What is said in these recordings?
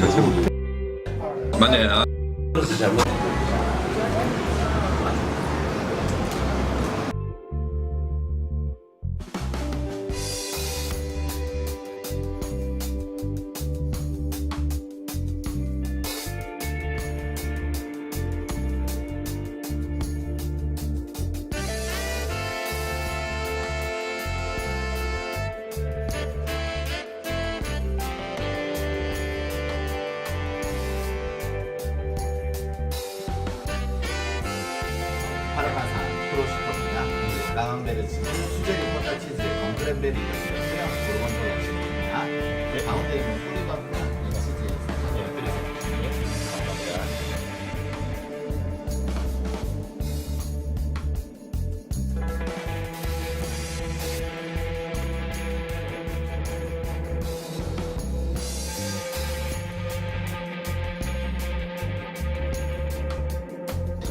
가지고 만약에 나 프로슈터입니다. 라망베르치즈 수제리 포타 치즈에 건그랜베리가 들었고요. 고르곤졸라 치즈입니다. 그 가운데 있는 뿌리밥과 이 있어서 끓여서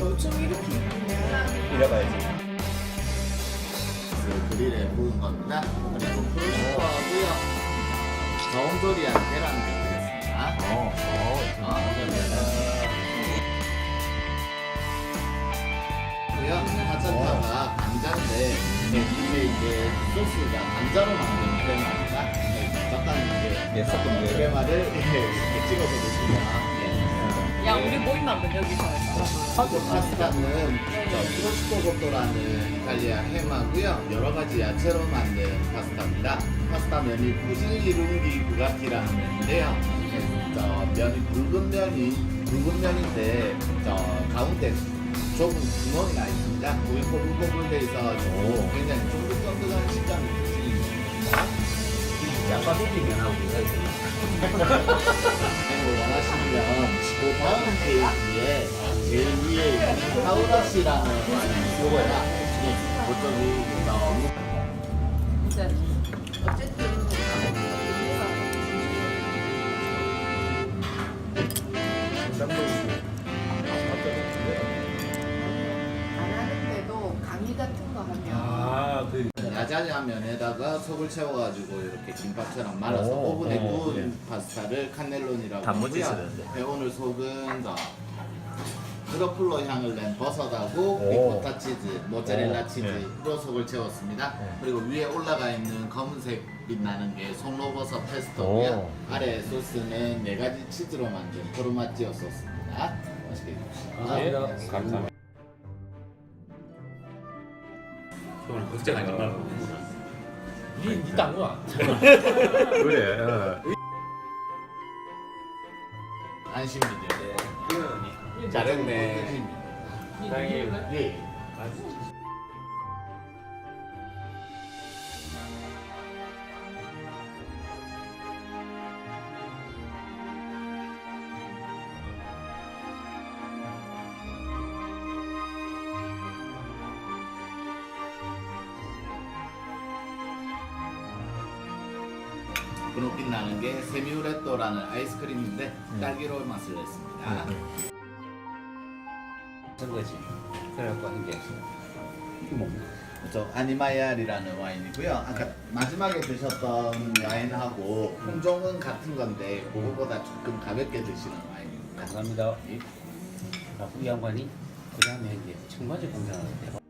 요즘 이렇게 이래봐야지. 그 그릴에 구운 겁니다. 그리고 프로슈터하고요. 저온조리한 계란을 드리겠습니다. 어, 어, 어, 고요 파차타가 감자인데 이게 이제 소스가 감자로 만든 크레마입니다. 네, 약간 이제 예, 섞은. 크레마를 이렇게 찍어서 드시면 야 우리 모임 한번 여기서 파스타는 프로스토 고토라는 이탈리아 해마고요. 여러 가지 야채로 만든 파스타입니다. 파스타 면이 푸실리 룽기 부가티라는 면인데요. 네, 저 면이 굵은 면이 굵은 면인데 저 가운데 좁은 구멍이 나 있습니다. 거기 꼬불꼬불 돼 있어가지고 굉장히 쫀득쫀득한 식감이 드시는 짜파게티 면하고 비슷하게 을 원하시면 그 다음 페이지에 제일 위에 와인이 요거야. 네, 그쪽이 너무 그 라자냐 면에다가 속을 채워가지고 이렇게 김밥처럼 말아서 오, 오븐에 오, 구운 파스타를 칸넬론이라고 단무지 하고요. 쓰는데. 네, 오늘 속은 더 트러플로 향을 낸 버섯하고 오. 리코타 치즈, 모짜렐라 오, 치즈로 속을 채웠습니다. 네. 그리고 위에 올라가 있는 검은색 빛 나는 게 송로버섯 페스토고요. 오. 아래 소스는 네 가지 치즈로 만든 포르마찌오 소스입니다. 맛있게 드십시오. 예. 감사합니다. 오늘 걱정하지 말고. 니 땅과 그래. 어. 안심이죠. 잘했네. 다행히 예. 분홍빛 나는 게 세미우레토라는 아이스크림인데 딸기로 맛을 냈습니다. 쓴 거지. 그래갖고 한 게. 이게 뭡니까? 저 아니마야리라는 와인이고요. 아까 마지막에 드셨던 와인하고 품종은 같은 건데 그거보다 조금 가볍게 드시는 와인입니다. 감사합니다. 자, 후기 양반이 그 다음에 이제 청바지 공장을 대박.